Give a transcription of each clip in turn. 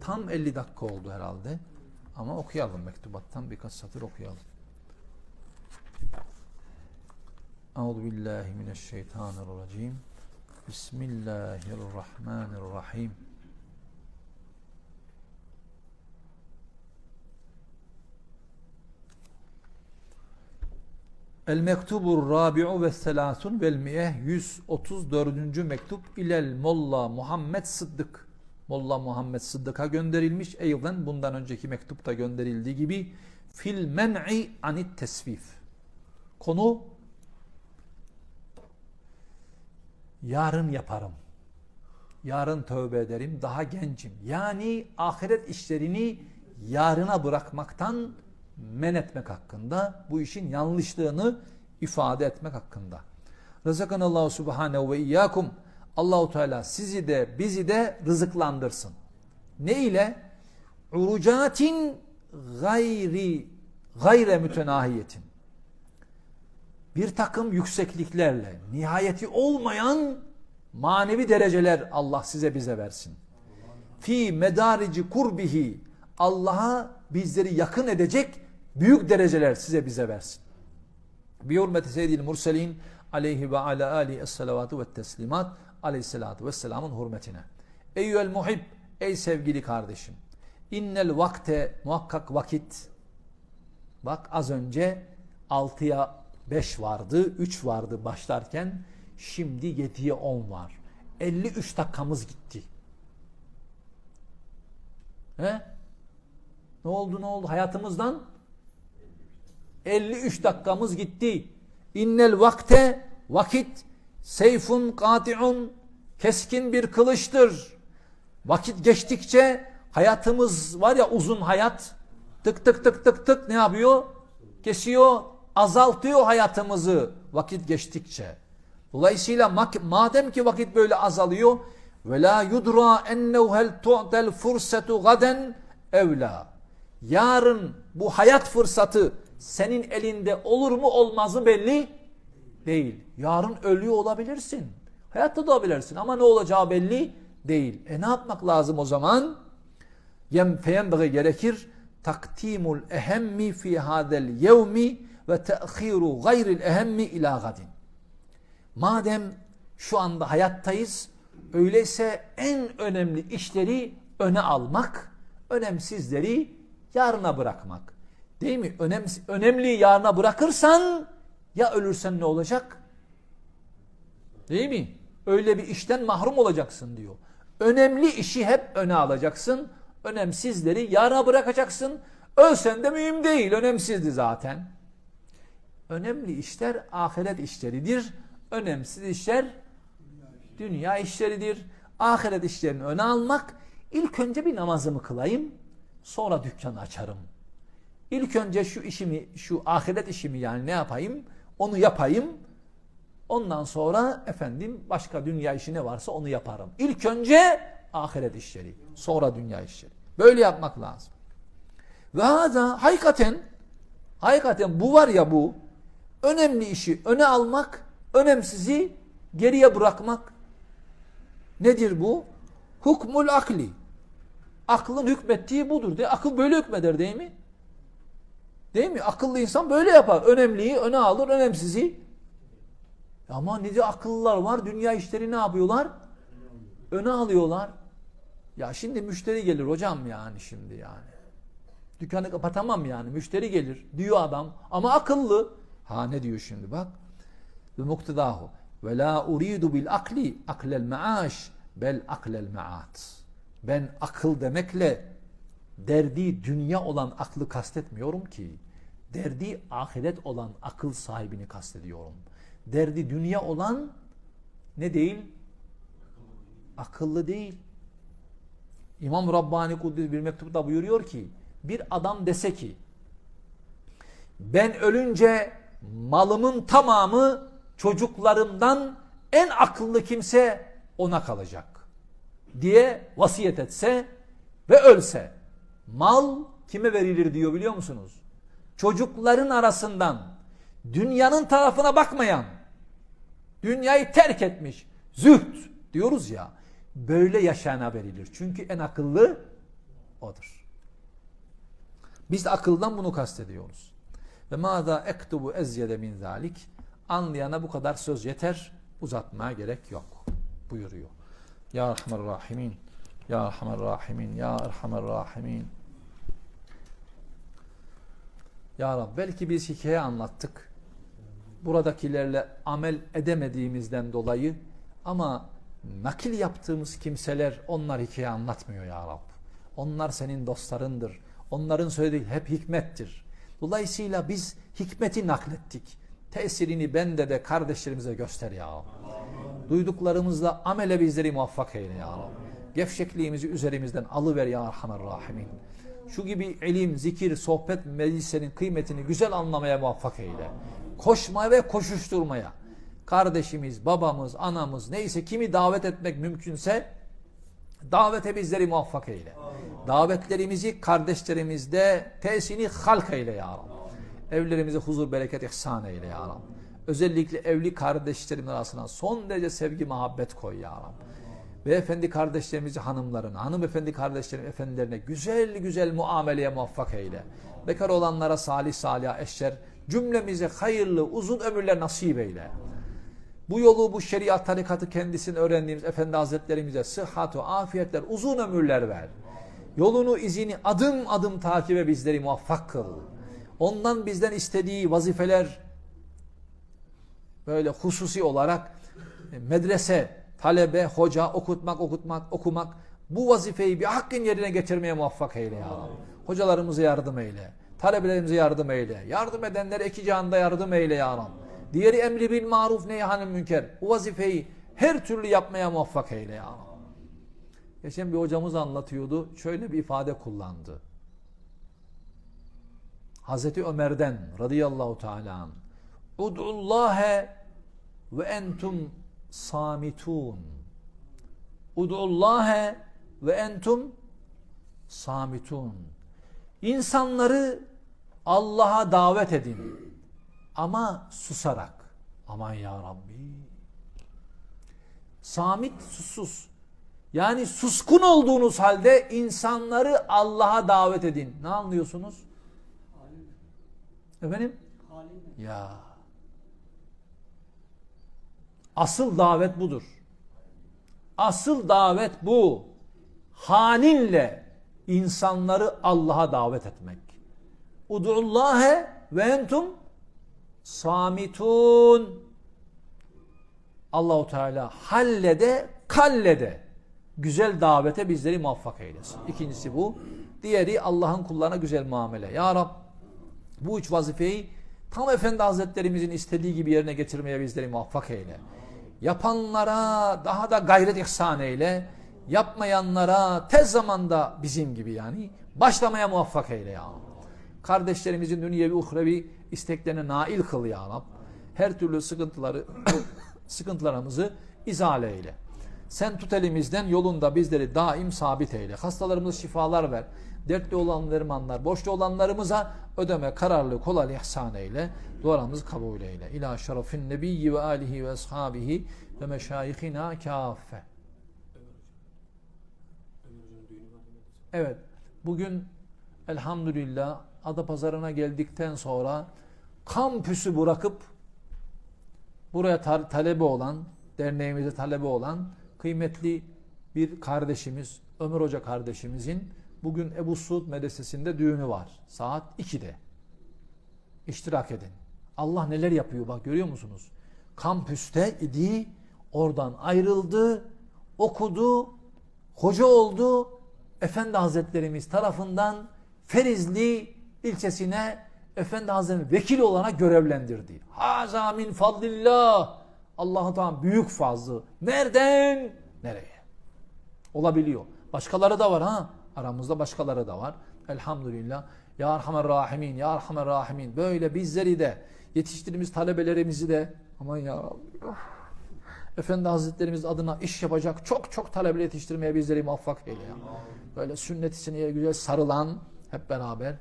Tam 50 dakika oldu herhalde. Ama okuyalım mektubattan birkaç satır okuyalım. Euzu billahi mineşşeytanirracim. Bismillahirrahmanirrahim. El mektubur rabi'u ve selasun vel mi'eh 134. mektup ilel Molla Muhammed Sıddık. Molla Muhammed Sıddık'a gönderilmiş. Eyden bundan önceki mektupta gönderildiği gibi fil men'i anit tesvif. Konu yarın yaparım. Yarın tövbe ederim. Daha gencim. Yani ahiret işlerini yarına bırakmaktan men etmek hakkında, bu işin yanlışlığını ifade etmek hakkında. Rızakanallahu subhanehu ve iyyakum. Allahu Teala sizi de bizi de rızıklandırsın. Ne ile? Urucatin gayri gayre mütenahiyetin. Bir takım yüksekliklerle, nihayeti olmayan manevi dereceler Allah size bize versin. Fi medarici kurbihi Allah'a bizleri yakın edecek büyük dereceler size bize versin. Bi hurmeti seyyidil murselin aleyhi ve ala alihi es-salavatu ve teslimat aleyhissalatu vesselamın hürmetine. Eyyüel muhib ey sevgili kardeşim. İnnel vakte muhakkak vakit. Bak az önce 6'ya 5 vardı, 3 vardı başlarken. Şimdi 7'ye 10 var. 53 dakikamız gitti. He? Ne oldu ne oldu hayatımızdan? 53 dakikamız gitti. İnnel vakte vakit seyfun kati'un keskin bir kılıçtır. Vakit geçtikçe hayatımız var ya uzun hayat tık tık tık tık tık ne yapıyor? Kesiyor, azaltıyor hayatımızı vakit geçtikçe. Dolayısıyla madem ki vakit böyle azalıyor ve la yudra ennehu hel tu'tel fursetu gaden evla. Yarın bu hayat fırsatı senin elinde olur mu olmaz mı belli değil. Yarın ölüyor olabilirsin. Hayatta da olabilirsin ama ne olacağı belli değil. E ne yapmak lazım o zaman? Yem feyenbeği gerekir taktimul ehemmi fi hadel yevmi ve te'khiru gayril ehemmi ila gadin. Madem şu anda hayattayız, öyleyse en önemli işleri öne almak, önemsizleri yarına bırakmak. Değil mi? Önem, önemliyi yarına bırakırsan ya ölürsen ne olacak? Değil mi? Öyle bir işten mahrum olacaksın diyor. Önemli işi hep öne alacaksın. Önemsizleri yarına bırakacaksın. Ölsen de mühim değil. Önemsizdi zaten. Önemli işler ahiret işleridir. Önemsiz işler dünya işleridir. Ahiret işlerini öne almak. İlk önce bir namazımı kılayım. Sonra dükkanı açarım. İlk önce şu işimi, şu ahiret işimi yani ne yapayım? Onu yapayım. Ondan sonra efendim başka dünya işi ne varsa onu yaparım. İlk önce ahiret işleri, sonra dünya işleri. Böyle yapmak lazım. Ve haza hakikaten hakikaten bu var ya bu önemli işi öne almak, önemsizi geriye bırakmak. Nedir bu? Hukmul akli. Aklın hükmettiği budur. De, akıl böyle hükmeder değil mi? Değil mi? Akıllı insan böyle yapar. Önemliyi öne alır, önemsizi. Ama ne de akıllılar var. Dünya işleri ne yapıyorlar? Öne alıyorlar. Ya şimdi müşteri gelir hocam yani şimdi yani. Dükkanı kapatamam yani. Müşteri gelir diyor adam. Ama akıllı. Ha ne diyor şimdi bak. Ve muktedahu. Ve la uridu bil akli aklel maaş bel aklel maat. Ben akıl demekle derdi dünya olan aklı kastetmiyorum ki. Derdi ahiret olan akıl sahibini kastediyorum. Derdi dünya olan ne değil? Akıllı değil. İmam Rabbani Kuddis bir mektupta buyuruyor ki bir adam dese ki ben ölünce malımın tamamı çocuklarımdan en akıllı kimse ona kalacak diye vasiyet etse ve ölse mal kime verilir diyor biliyor musunuz? Çocukların arasından dünyanın tarafına bakmayan dünyayı terk etmiş züht diyoruz ya böyle yaşayana verilir. Çünkü en akıllı odur. Biz de akıldan bunu kastediyoruz. Ve mâzâ ektubu ezyede min zâlik. Anlayana bu kadar söz yeter. Uzatmaya gerek yok. Buyuruyor. Ya Erhamer Rahimin. Ya Erhamer Rahimin. Ya Erhamer Rahimin. Ya Rab belki biz hikaye anlattık. Buradakilerle amel edemediğimizden dolayı ama nakil yaptığımız kimseler onlar hikaye anlatmıyor ya Rab. Onlar senin dostlarındır. Onların söylediği hep hikmettir. Dolayısıyla biz hikmeti naklettik. Tesirini bende de kardeşlerimize göster ya Rab. Duyduklarımızla amele bizleri muvaffak eyle ya Rab. Gevşekliğimizi üzerimizden alıver ya Erhamer Rahimin. Şu gibi ilim, zikir, sohbet, meclislerin kıymetini güzel anlamaya muvaffak eyle. Koşmaya ve koşuşturmaya. Kardeşimiz, babamız, anamız neyse kimi davet etmek mümkünse davete bizleri muvaffak eyle. Davetlerimizi kardeşlerimizde tesini halk eyle ya Rab. Evlerimize huzur, bereket, ihsan eyle ya Rab. Özellikle evli kardeşlerimin arasına son derece sevgi, muhabbet koy ya Rab. Beyefendi kardeşlerimizi hanımlarına, hanımefendi kardeşlerim efendilerine güzel güzel muameleye muvaffak eyle. Bekar olanlara salih salih eşler, cümlemize hayırlı uzun ömürler nasip eyle. Bu yolu, bu şeriat tarikatı kendisini öğrendiğimiz Efendi Hazretlerimize sıhhat ve afiyetler, uzun ömürler ver. Yolunu, izini adım adım takibe bizleri muvaffak kıl. Ondan bizden istediği vazifeler böyle hususi olarak e, medrese, talebe, hoca, okutmak, okutmak, okumak bu vazifeyi bir hakkın yerine getirmeye muvaffak eyle ya Rabbi. Hocalarımıza yardım eyle. Talebelerimize yardım eyle. Yardım edenlere iki cihanda yardım eyle ya Rabbi. Diğeri emri bil maruf neyhanil münker. Bu vazifeyi her türlü yapmaya muvaffak eyle ya Rabbi. Geçen bir hocamız anlatıyordu. Şöyle bir ifade kullandı. Hazreti Ömer'den radıyallahu teala. Ud'ullâhe ve entum samitun. Ud'ullâhe ve entum samitun. İnsanları Allah'a davet edin. Ama susarak. Aman ya Rabbi. Samit susuz. Yani suskun olduğunuz halde insanları Allah'a davet edin. Ne anlıyorsunuz? Efendim? Ya. Asıl davet budur. Asıl davet bu. Haninle insanları Allah'a davet etmek. Udu'ullâhe ve entum samitun. Allahu Teala hallede kallede güzel davete bizleri muvaffak eylesin. İkincisi bu. Diğeri Allah'ın kullarına güzel muamele. Ya Rab bu üç vazifeyi tam Efendi Hazretlerimizin istediği gibi yerine getirmeye bizleri muvaffak eyle. Yapanlara daha da gayret ihsan eyle. Yapmayanlara tez zamanda bizim gibi yani başlamaya muvaffak eyle ya. Kardeşlerimizin dünyevi uhrevi isteklerine nail kıl ya Rab. Her türlü sıkıntıları sıkıntılarımızı izale eyle. Sen tut elimizden yolunda bizleri daim sabit eyle. Hastalarımıza şifalar ver. Dertli olan dermanlar, borçlu olanlarımıza ödeme, kararlı, kolay ihsan eyle. Dualarımızı kabul eyle. İlâ şerefin nebiyyi ve alihi ve ashabihi ve meşayihina kâffe. Evet, bugün elhamdülillah Adapazarı'na geldikten sonra kampüsü bırakıp buraya ta- talebe olan, derneğimize talebe olan kıymetli bir kardeşimiz, Ömer Hoca kardeşimizin bugün Ebu Suud Medresesi'nde düğünü var. Saat 2'de. İştirak edin. Allah neler yapıyor bak görüyor musunuz? Kampüste idi, oradan ayrıldı, okudu, hoca oldu. Efendi Hazretlerimiz tarafından Ferizli ilçesine Efendi Hazretleri vekil olarak görevlendirdi. Haza min fadlillah. Allah'ın tamam büyük fazlı. Nereden? Nereye? Olabiliyor. Başkaları da var ha. Aramızda başkaları da var. Elhamdülillah. Ya Erhamer Rahimin, Ya Erhamer Rahimin. Böyle bizleri de, yetiştirdiğimiz talebelerimizi de aman ya Rabbi. Efendi Hazretlerimiz adına iş yapacak çok çok talebe yetiştirmeye bizleri muvaffak eyle ya. Böyle sünnet içine güzel sarılan hep beraber.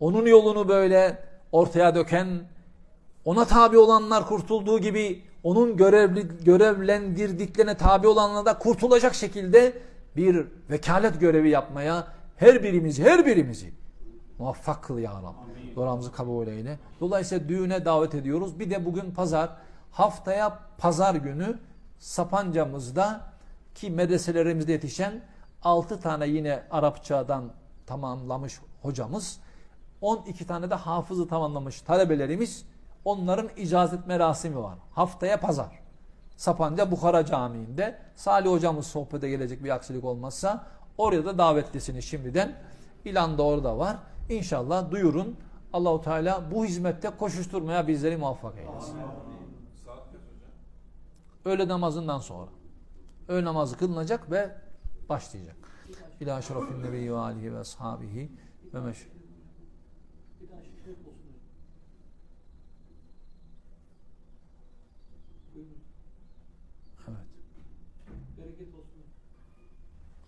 Onun yolunu böyle ortaya döken, ona tabi olanlar kurtulduğu gibi onun görevli, görevlendirdiklerine tabi olanlara da kurtulacak şekilde bir vekalet görevi yapmaya her birimizi, her birimizi muvaffak kıl ya Rabbi. Duamızı kabul eyle. Dolayısıyla düğüne davet ediyoruz. Bir de bugün pazar. Haftaya pazar günü Sapanca'mızda ki medreselerimizde yetişen 6 tane yine Arapçadan tamamlamış hocamız 12 tane de hafızı tamamlamış talebelerimiz onların icazet merasimi var. Haftaya pazar. Sapanca Bukhara Camii'nde Salih hocamız sohbete gelecek bir aksilik olmazsa oraya da davetlisiniz şimdiden. İlan da orada var. İnşallah duyurun. Allahu Teala bu hizmette koşuşturmaya bizleri muvaffak eylesin. Öğle namazından sonra. Öğle namazı kılınacak ve başlayacak. İlâ şerefin nebiyyi ve alihi ve ashabihi ve meş. Bir tane şişe olsun. Buyurun. Evet. Bereket olsun.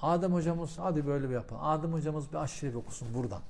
Adem hocamız hadi böyle bir yapalım. Adem hocamız bir aşire okusun buradan.